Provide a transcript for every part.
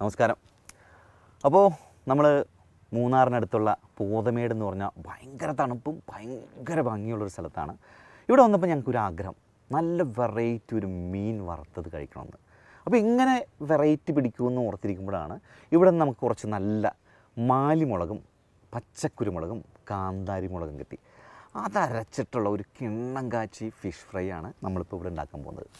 നമസ്കാരം. അപ്പോൾ നമ്മൾ മൂന്നാറിനടുത്തുള്ള പോതമേട് എന്ന് പറഞ്ഞാൽ ഭയങ്കര തണുപ്പും ഭയങ്കര ഭംഗിയുള്ളൊരു സ്ഥലത്താണ്. ഇവിടെ വന്നപ്പോൾ ഞങ്ങൾക്ക് ഒരു ആഗ്രഹം. നല്ല വെറൈറ്റി ഒരു മീൻ വറുത്തത് കഴിക്കണമെന്ന് അപ്പോൾ ഇങ്ങനെ വെറൈറ്റി പിടിക്കുമെന്ന് ഓർത്തിരിക്കുമ്പോഴാണ് ഇവിടെ നമുക്ക് കുറച്ച് നല്ല മാലിമുളകും പച്ചക്കുരുമുളകും കാന്താരി മുളകും കിട്ടി. അതരച്ചിട്ടുള്ള ഒരു കിണ്ണം കാച്ചി ഫിഷ് ഫ്രൈ ആണ് നമ്മളിപ്പോൾ ഇവിടെ ഉണ്ടാക്കാൻ പോകുന്നത്.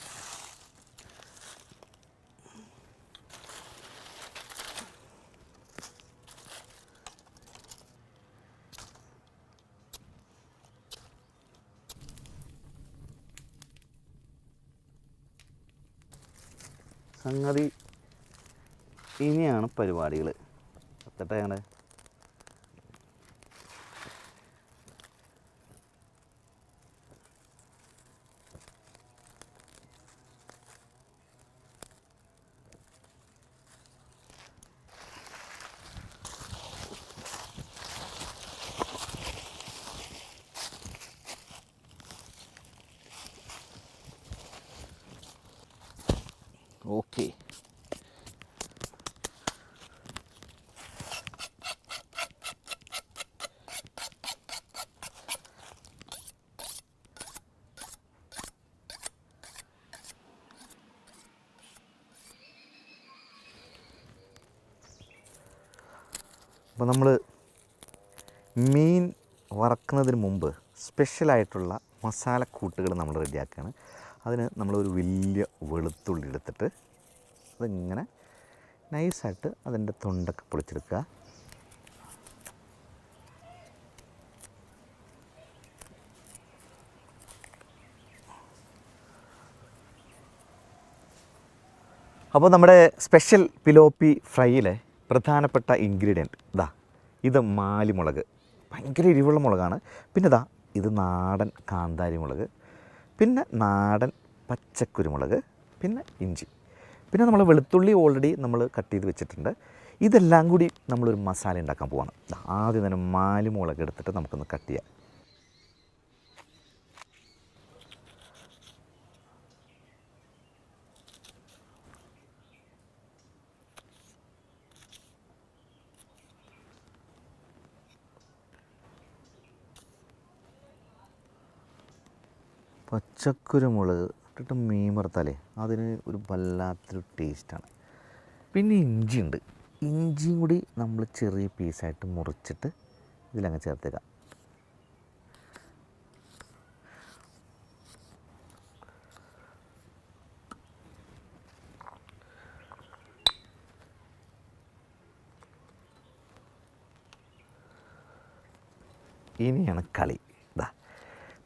സംഗതി ഇനിയാണ് പരിപാടികൾ എത്തട്ടെ ഞങ്ങളുടെ ഓക്കെ അപ്പോൾ നമ്മൾ മീൻ വറക്കുന്നതിന് മുമ്പ് സ്പെഷ്യലായിട്ടുള്ള മസാലക്കൂട്ടുകൾ നമ്മൾ റെഡിയാക്കുകയാണ് അതിന് നമ്മളൊരു വലിയ വെളുത്തുള്ളി എടുത്തിട്ട് അതിങ്ങനെ നൈസായിട്ട് അതിന്റെ തൊണ്ടൊക്കെ പൊളിച്ചെടുക്കുക. അപ്പോൾ നമ്മുടെ സ്പെഷ്യൽ പിലോപ്പി ഫ്രൈയിലെ പ്രധാനപ്പെട്ട ഇൻഗ്രീഡിയന്റ് ഇതാ ഇത് മാലിമുളക്. ഭയങ്കര എരിവുള്ള മുളകാണ്. പിന്നെ ഇതാ ഇത് നാടൻ കാന്താരി മുളക് പിന്നെ നാടൻ പച്ചക്കുരുമുളക് പിന്നെ ഇഞ്ചി. പിന്നെ നമ്മൾ വെളുത്തുള്ളി ഓൾറെഡി നമ്മൾ കട്ട് ചെയ്ത് വെച്ചിട്ടുണ്ട്. ഇതെല്ലാം കൂടി നമ്മളൊരു മസാല ഉണ്ടാക്കാൻ പോവാണ് ആദ്യം തന്നെ മാലിമുളക് എടുത്തിട്ട് നമുക്കൊന്ന് കട്ട് ചെയ്യാം. പച്ചക്കുരുമുളക് ഇട്ടിട്ട് മീൻ വറുത്താലേ അതിന് ഒരു വല്ലാത്തൊരു ടേസ്റ്റാണ്. പിന്നെ ഇഞ്ചി ഉണ്ട്. ഇഞ്ചിയും കൂടി നമ്മൾ ചെറിയ പീസായിട്ട് മുറിച്ചിട്ട് ഇതിലങ്ങ് ചേർത്തേക്കാം ഇനിയാണ് കളി. ഇതാ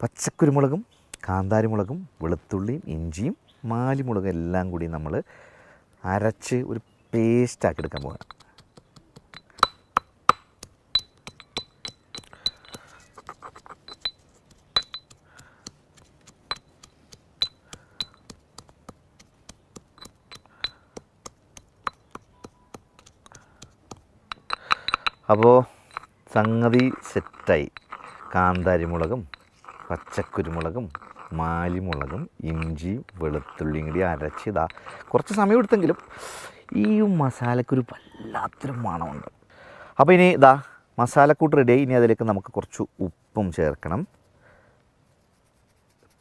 പച്ചക്കുരുമുളകും കാന്താരിമുളകും വെളുത്തുള്ളിയും ഇഞ്ചിയും മാലിമുളകും എല്ലാം കൂടി നമ്മൾ അരച്ച് ഒരു പേസ്റ്റാക്കി എടുക്കാൻ പോകണം അപ്പോൾ സംഗതി സെറ്റായി കാന്താരിമുളകും പച്ചക്കുരുമുളകും മാലിമുളകും ഇഞ്ചി വെളുത്തുള്ളിയും കൂടി അരച്ചിതാ കുറച്ച് സമയം എടുത്തെങ്കിലും ഈ മസാലക്കൊരു വല്ലാത്തൊരു മണമുണ്ട്. അപ്പോൾ ഇനി ഇതാ മസാലക്കൂട്ട് റെഡിയായി ഇനി അതിലേക്ക് നമുക്ക് കുറച്ച് ഉപ്പും ചേർക്കണം.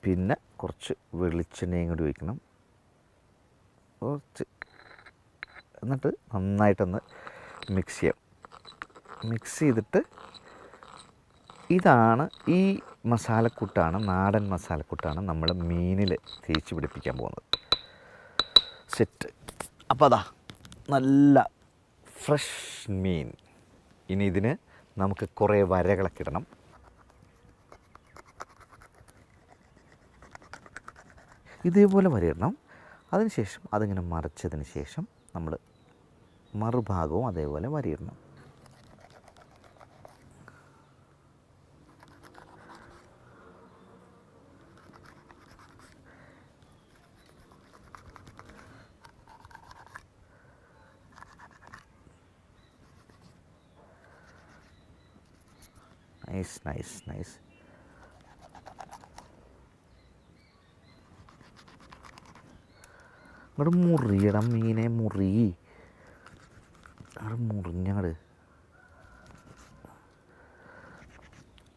പിന്നെ കുറച്ച് വെളിച്ചെണ്ണയും കൂടി ഒഴിക്കണം. കുറച്ച് എന്നിട്ട് നന്നായിട്ടൊന്ന് മിക്സ് ചെയ്യാം. മിക്സ് ചെയ്തിട്ട് ഇതാണ് ഈ മസാലക്കൂട്ടാണ് നാടൻ മസാലക്കൂട്ടാണ് നമ്മൾ മീനിൽ തേച്ച് പിടിപ്പിക്കാൻ പോകുന്നത്. സെറ്റ് അപ്പോൾ അതാ നല്ല ഫ്രഷ് മീൻ. ഇനി ഇതിന് നമുക്ക് കുറേ വരകളൊക്കെ ഇടണം. ഇതേപോലെ വരയിടണം അതിനുശേഷം അതിങ്ങനെ മറച്ചതിന് ശേഷം നമ്മൾ മറുഭാഗവും അതേപോലെ വരയിടണം നൈസ് നൈസ് നൈസ് അങ്ങോട്ട് മുറിയട മീനെ മുറി. അങ്ങോട്ട് മുറിഞ്ഞങ്ങട്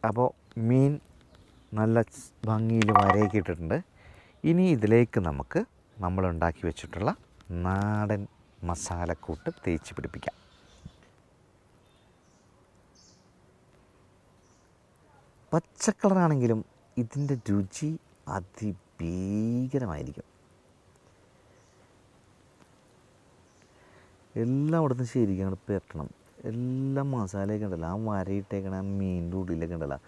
അപ്പോൾ മീൻ നല്ല ഭംഗിയിൽ വരയൊക്കെ ഇട്ടിട്ടുണ്ട്. ഇനി ഇതിലേക്ക് നമുക്ക് നമ്മളുണ്ടാക്കി വെച്ചിട്ടുള്ള നാടൻ മസാലക്കൂട്ട് തേച്ച് പിടിപ്പിക്കാം. പച്ചക്കളറാണെങ്കിലും ഇതിന്റെ രുചി അതിഭീകരമായിരിക്കും. എല്ലാം അവിടുന്ന് ശരിക്കും അങ്ങോട്ട് പെരട്ടണം എല്ലാം മസാലയൊക്കെ ഉണ്ടല്ലോ. ആ വരയിട്ടേക്കണ ആ മീനിന്റെ ഉള്ളിലൊക്കെ ഉണ്ടല്ലോ.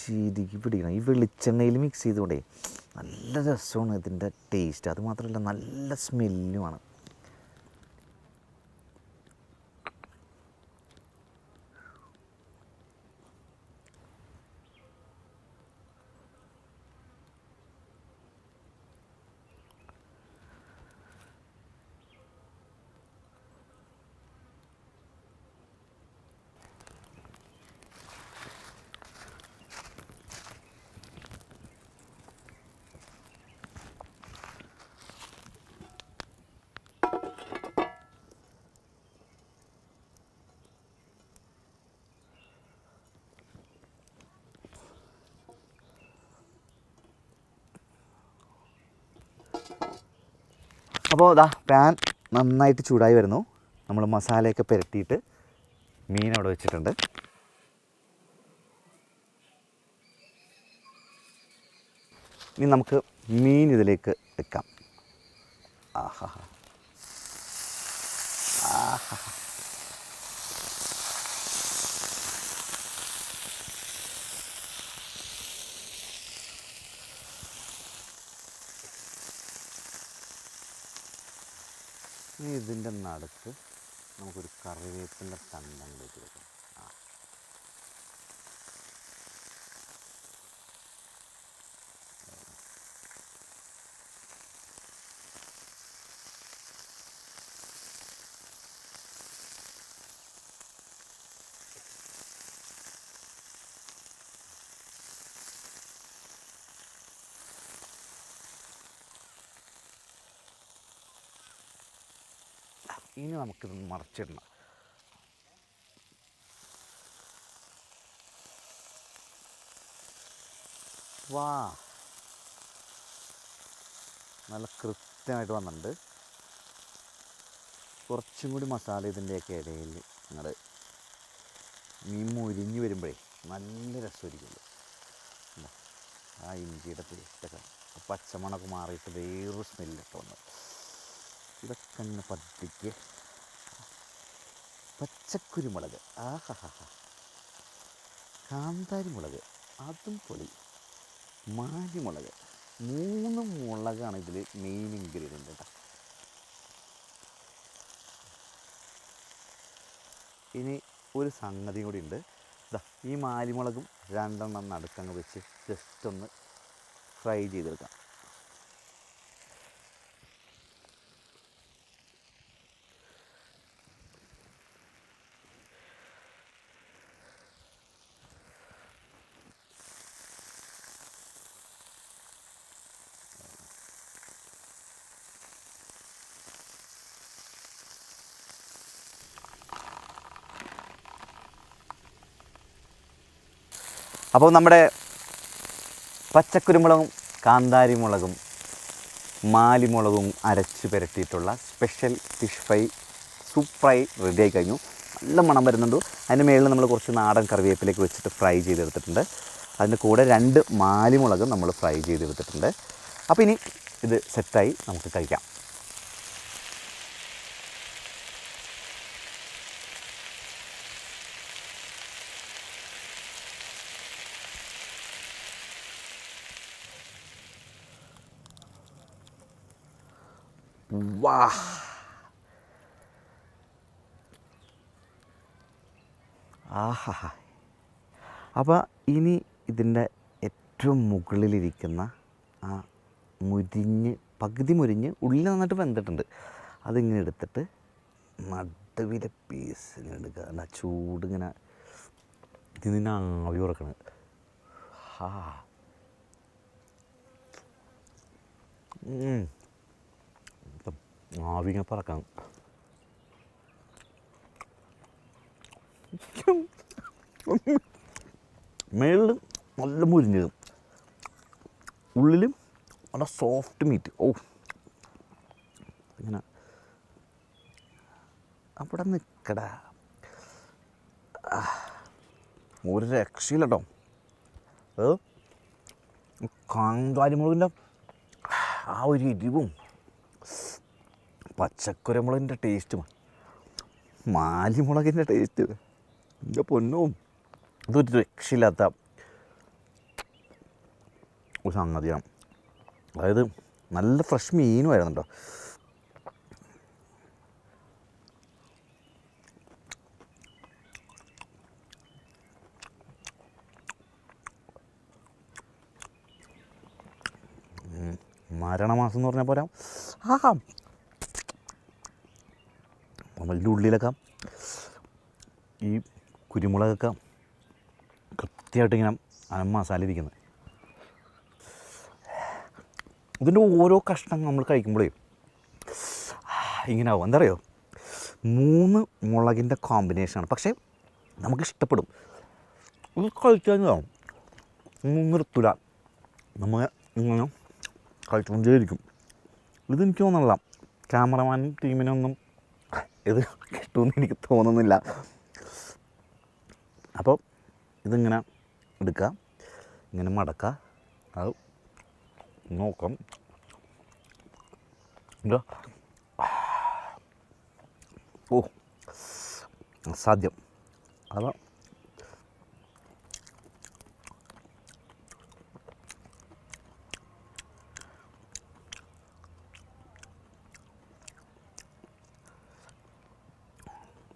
ശരിക്കും പിടിക്കണം. ഈ വെളിച്ചെണ്ണയിൽ മിക്സ് ചെയ്തുകൊണ്ടേ നല്ല രസമാണ് ഇതിന്റെ ടേസ്റ്റ് അതുമാത്രമല്ല നല്ല സ്മെല്ലുമാണ് അപ്പോൾ ഇതാ പാൻ നന്നായിട്ട് ചൂടായി വരുന്നു. നമ്മൾ മസാലയൊക്കെ പുരട്ടിയിട്ട് മീൻ അവിടെ വെച്ചിട്ടുണ്ട്. ഇനി നമുക്ക് മീൻ ഇതിലേക്ക് വെക്കാം. ആഹാ. ആഹാ. ഇനി ഇതിന്റെ നടുക്ക് നമുക്കൊരു കറിവേപ്പിന്റെ തണ്ടങ്ങ് വെക്കാം ഇനി നമുക്കിത് മറച്ചിടണം. വാ. നല്ല കൃത്യമായിട്ട് വന്നിട്ടുണ്ട്. കുറച്ചും കൂടി മസാല ഇതിന്റെയൊക്കെ ഇടയിൽ നിങ്ങൾ മീൻ മുരിഞ്ഞ് വരുമ്പോഴേ നല്ല രസമായിരിക്കുമല്ലോ. ആ ഇഞ്ചിയുടെ പേസ്റ്റൊക്കെ പച്ചമണൊക്കെ മാറിയിട്ട് വേറൊരു സ്മെല്ലൊക്കെ വന്നു. ഇതൊക്കെ ഒന്ന് പതിക്ക്. പച്ചക്കുരുമുളക്. ആഹാ കാന്താരി മുളക് അതും പൊളി മാരിമുളക്. മൂന്ന് മുളകാണ് ഇതിൽ മെയിൻ ഇൻഗ്രീഡിയന്റ് കേട്ടോ ഇനി ഒരു സംഗതി കൂടി ഉണ്ട്. ഇതാ ഈ മാലിമുളകും രണ്ടെണ്ണം നടുക്കങ്ങ് വെച്ച് ജസ്റ്റ് ഒന്ന് ഫ്രൈ ചെയ്തെടുക്കാം. അപ്പോൾ നമ്മുടെ പച്ചക്കുരുമുളകും കാന്താരിമുളകും മാലിമുളകും അരച്ച് പുരട്ടിയിട്ടുള്ള special fish fry soup fry റെഡിയായി കഴിഞ്ഞു. നല്ല മണം വരുന്നുണ്ട്. അതിന്റെ മേളിൽ നമ്മൾ കുറച്ച് നാടൻ കറിവേപ്പിലേക്ക് വെച്ചിട്ട് ഫ്രൈ ചെയ്തെടുത്തിട്ടുണ്ട്. അതിന്റെ കൂടെ രണ്ട് മാലിമുളകും നമ്മൾ ഫ്രൈ ചെയ്തെടുത്തിട്ടുണ്ട്. അപ്പോൾ ഇനി ഇത് സെറ്റായി നമുക്ക് കഴിക്കാം. വാ ആഹാ അപ്പോൾ ഇനി ഇതിന്റെ ഏറ്റവും മുകളിലിരിക്കുന്ന ആ മുരിഞ്ഞ് പകുതി മുരിഞ്ഞ് ഉള്ളിൽ നന്നായിട്ട് വെന്തിട്ടുണ്ട്. അതിങ്ങനെ എടുത്തിട്ട് നടുവിലെ പീസ് ഇങ്ങനെ എടുക്കുക അല്ല ചൂട് ഇങ്ങനെ ഇതിന് ആവി ഉറക്കണത് ഹാ. ഉം. ഇപ്പം ആവി ഇങ്ങനെ പറക്കാം. മേളിൽ നല്ല മുരിഞ്ഞത് ഉള്ളിലും നല്ല സോഫ്റ്റ് മീറ്റ് ഓ ഇങ്ങനെ. അവിടെ നിൽക്കടാ ഒരു രക്ഷയില്ല കേട്ടോ അത് കാന്താരിമുളകിന്റെ ആ ഒരു എരിവും. പച്ചക്കുരമുളകിന്റെ ടേസ്റ്റും മാലിമുളകിന്റെ ടേസ്റ്റ് എന്റെ പൊന്നും. ഇതൊരു രക്ഷയില്ലാത്ത ഒരു സംഗതിയാണ്. അതായത് നല്ല ഫ്രഷ് മീനുമായിരുന്നു കേട്ടോ മരണമാസം എന്ന് പറഞ്ഞാൽ പോരാ. ആ നമ്മളുടെ ഉള്ളിലൊക്കെ ഈ കുരുമുളകൊക്കെ കൃത്യമായിട്ട് ഇങ്ങനെ അനം മസാല ഇരിക്കുന്നത് ഇതിന്റെ ഓരോ കഷ്ണം നമ്മൾ കഴിക്കുമ്പോഴേ ഇങ്ങനെ ആവും. എന്താ പറയുക മൂന്ന് മുളകിന്റെ കോമ്പിനേഷനാണ് പക്ഷേ നമുക്ക് ഇഷ്ടപ്പെടും. ഇത് കഴിക്കാനാവും നിർത്തില്ല നമ്മൾ ഇങ്ങനെ കഴിച്ചുകൊണ്ടേയിരിക്കും. ഇതെനിക്ക് തോന്നുന്നില്ല. ക്യാമറമാനും ടീമിനൊന്നും ഇത് കിട്ടുമെന്ന് എനിക്ക് തോന്നുന്നില്ല. അപ്പോൾ ഇതിങ്ങനെ എടുക്കുക ഇങ്ങനെ മടക്കുക അത് നോക്കാം. ഓ സാധ്യം. അതാ.